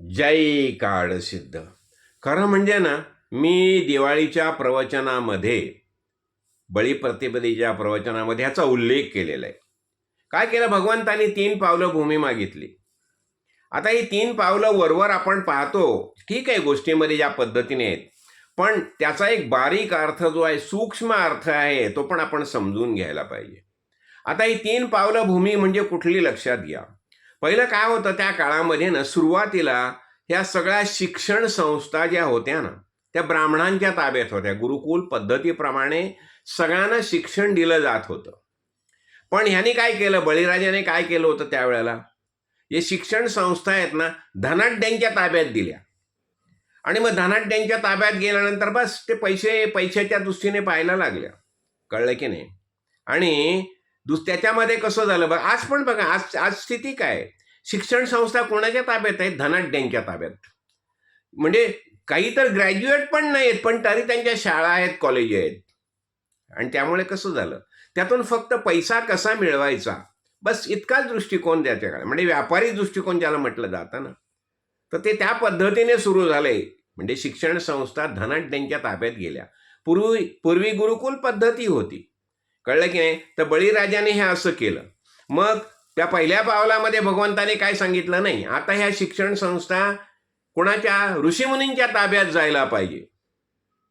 जय काळ सिद्ध. खरं म्हणजे ना मी दिवाळीच्या प्रवचनामध्ये बळीप्रतिपदेच्या प्रवचनामध्ये ह्याचा उल्लेख केलेला आहे. काय केलं? भगवंतानी तीन पावलं भूमी मागितली. आता ही तीन पावलं वरवर आपण पाहतो ठीक आहे गोष्टीमध्ये ज्या पद्धतीने आहेत. पण त्याचा एक बारीक अर्थ जो आहे सूक्ष्म अर्थ आहे तो पण आपण समजून घ्यायला पाहिजे. आता ही तीन पावलं भूमी म्हणजे कुठली लक्षात घ्या. पहिलं काय होतं त्या काळामध्ये ना सुरुवातीला ह्या सगळ्या शिक्षण संस्था ज्या होत्या ना त्या ब्राह्मणांच्या ताब्यात होत्या. गुरुकुल पद्धतीप्रमाणे सगळ्यांना शिक्षण दिलं जात होतं. पण ह्याने काय केलं? बळीराजाने काय केलं होतं त्यावेळेला? हे शिक्षण संस्था आहेत ना धनाढ्यांच्या ताब्यात दिल्या. आणि मग धनाढ्यांच्या ताब्यात गेल्यानंतर बस ते पैसे पैशाच्या दृष्टीने पाहायला लागल्या. कळलं की नाही? आणि दुस त्याच्यामध्ये कसं झालं बघा आज पण बघा आज आज स्थिती काय? शिक्षण संस्था कोणाच्या ताब्यात आहेत? धनाढ्यांच्या ताब्यात. म्हणजे काही तर ग्रॅज्युएट पण नाही आहेत पण तरी त्यांच्या शाळा आहेत कॉलेज आहेत. आणि त्यामुळे कसं झालं? त्यातून फक्त पैसा कसा मिळवायचा? बस इतकाच दृष्टिकोन त्याच्याकडे म्हणजे व्यापारी दृष्टिकोन ज्याला म्हटलं जातं ना तर ते त्या पद्धतीने सुरू झाले. म्हणजे शिक्षण संस्था धनाढ्यांच्या ताब्यात गेल्या. पूर्वी पूर्वी गुरुकुल पद्धती होती. कळलं की नाही? तर बळीराजाने हे असं केलं. मग त्या पहिल्या पावलामध्ये भगवंताने काय सांगितलं नाही? आता ह्या शिक्षण संस्था कुणाच्या? ऋषीमुनींच्या ताब्यात जायला पाहिजे.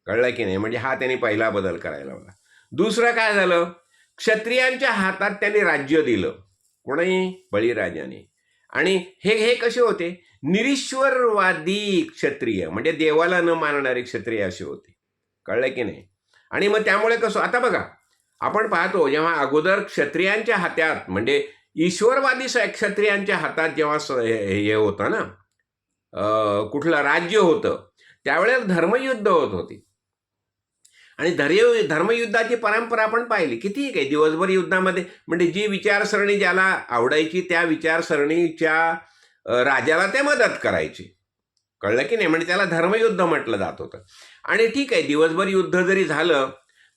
कळलं की नाही? म्हणजे हा त्यांनी पहिला बदल करायला हवा दुसरं काय झालं? क्षत्रियांच्या हातात त्यांनी राज्य दिलं. कोणी? बळीराजाने. आणि हे हे कसे होते? निरीश्वरवादी क्षत्रिय म्हणजे देवाला न मानणारे क्षत्रिय असे होते. कळलं की नाही? आणि मग त्यामुळे कसं? आता बघा आपण पाहतो जेव्हा अगोदर क्षत्रियांच्या हातात म्हणजे ईश्वरवादी क्षत्रियांच्या हातात जेव्हा हे होतं ना कुठलं राज्य होतं त्यावेळेला धर्मयुद्ध होत होती. आणि धर्य धर्मयुद्धाची परंपरा आपण पाहिली. किती काही दिवसभर युद्धामध्ये म्हणजे जी विचारसरणी ज्याला आवडायची त्या विचारसरणीच्या राजाला ते मदत करायची. कळलं की नाही? म्हणजे त्याला धर्मयुद्ध म्हटलं जात होतं. आणि ठीक आहे दिवसभर युद्ध जरी झालं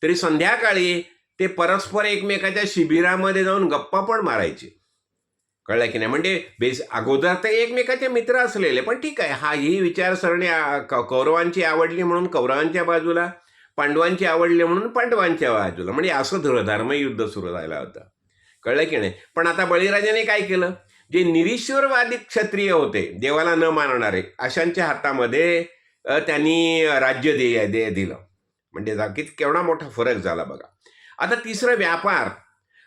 तरी संध्याकाळी ते परस्पर एकमेकाच्या शिबिरामध्ये जाऊन गप्पा पण मारायचे. कळलं की नाही? म्हणजे बेस अगोदर ते एकमेकाचे मित्र असलेले पण ठीक आहे. हा ही विचारसरणी कौरवांची आवडली म्हणून कौरवांच्या बाजूला पांडवांची आवडली म्हणून पांडवांच्या बाजूला. म्हणजे असं धर धर्मयुद्ध सुरू झालं होतं. कळलं की नाही? पण आता बळीराजाने काय केलं? जे निरीश्वरवादी क्षत्रिय होते देवाला न मानणारे अशांच्या हातामध्ये त्यांनी राज्य दे दिलं. म्हणजे केवढा मोठा फरक झाला बघा. आता तिसरं व्यापार.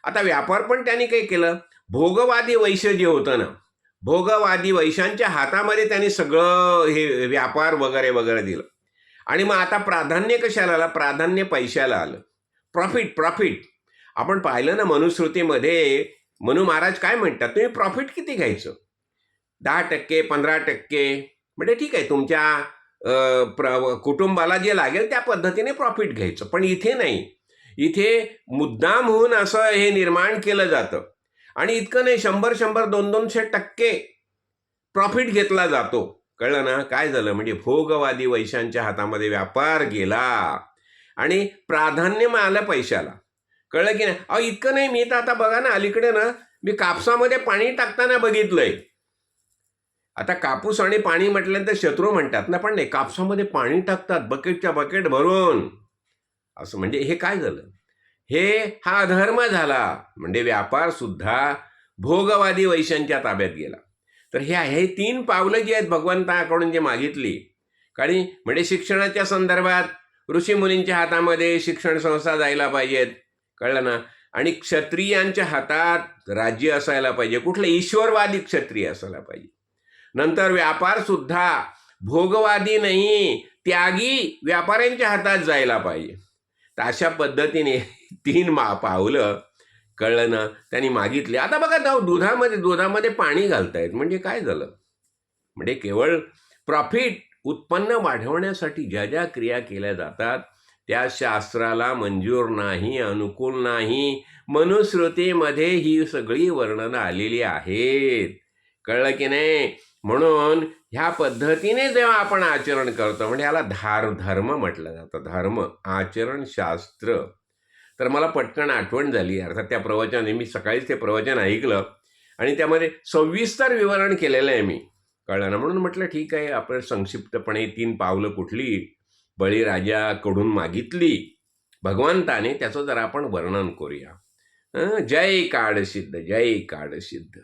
आता व्यापार पण त्यांनी काही केलं? भोगवादी वैश्य जे होतं ना भोगवादी वैश्यांच्या हातामध्ये त्यांनी सगळं हे व्यापार वगैरे वगैरे दिलं. आणि मग आता प्राधान्य कशाला आलं? प्राधान्य पैशाला आलं. प्रॉफिट प्रॉफिट आपण पाहिलं ना मनुश्रुतीमध्ये मनु महाराज काय म्हणतात? तुम्ही प्रॉफिट किती घ्यायचं? दहा टक्के पंधरा टक्के. म्हणजे ठीक आहे तुमच्या प्र कुटुंबाला जे लागेल त्या पद्धतीने प्रॉफिट घ्यायचं. पण इथे नाही. इथे मुद्दाम होऊन असं हे निर्माण केलं जातं. आणि इतकं नाही शंभर शंभर दोन दोनशे टक्के प्रॉफिट घेतला जातो. कळलं ना? काय झालं? म्हणजे भोगवादी वैशांच्या हातामध्ये व्यापार गेला. आणि प्राधान्य मिळालं पैशाला. कळलं की नाही? अहो इतकं नाही मी तर आता बघा ना अलीकडे ना मी कापसामध्ये पाणी टाकताना बघितलंय. आता कापूस आणि पाणी म्हटल्यानंतर शत्रू म्हणतात ना पण नाही कापसामध्ये पाणी टाकतात बकेटच्या बकेट भरून. असं म्हणजे हे काय झालं? हे हा अधर्म झाला. म्हणजे व्यापार सुद्धा भोगवादी वैश्यांच्या ताब्यात गेला. तर ह्या हे तीन पावलं जी आहेत भगवंताकडून जे मागितली कारण म्हणजे शिक्षणाच्या संदर्भात ऋषीमुनींच्या हातामध्ये शिक्षण संस्था जायला पाहिजेत कळलं ना? आणि क्षत्रियांच्या हातात राज्य असायला पाहिजे. कुठलं? ईश्वरवादी क्षत्रिय असायला पाहिजे. नंतर व्यापार सुद्धा भोगवादी नाही त्यागी व्यापाऱ्यांच्या हातात जायला पाहिजे. तर अशा पद्धतीने तीन मा पावलं कळलं ना? त्यांनी मागितले. आता बघा जाऊ दुधामध्ये दुधामध्ये पाणी घालतायत. म्हणजे काय झालं? म्हणजे केवळ प्रॉफिट उत्पन्न वाढवण्यासाठी ज्या ज्या क्रिया केल्या जातात त्या शास्त्राला मंजूर नाही अनुकूल नाही. मनुस्मृतीमध्ये ही सगळी वर्णनं आलेली आहेत. कळलं की नाही? म्हणून ह्या पद्धतीने जेव्हा आपण आचरण करतो म्हणजे ह्याला धार धर्म म्हटलं जातं. धर्म आचरण शास्त्र. तर मला पटकन आठवण झाली अर्थात त्या प्रवचनाने मी सकाळीच ते प्रवचन ऐकलं आणि त्यामध्ये सविस्तर विवरण केलेलं आहे मी. कळलं ना? म्हणून म्हटलं ठीक आहे आपण संक्षिप्तपणे तीन पावलं कुठली? बळीराजाकडून मागितली. भगवंताने त्याचं जरा आपण वर्णन करूया. हं, जय काळसिद्ध जय काळसिद्ध.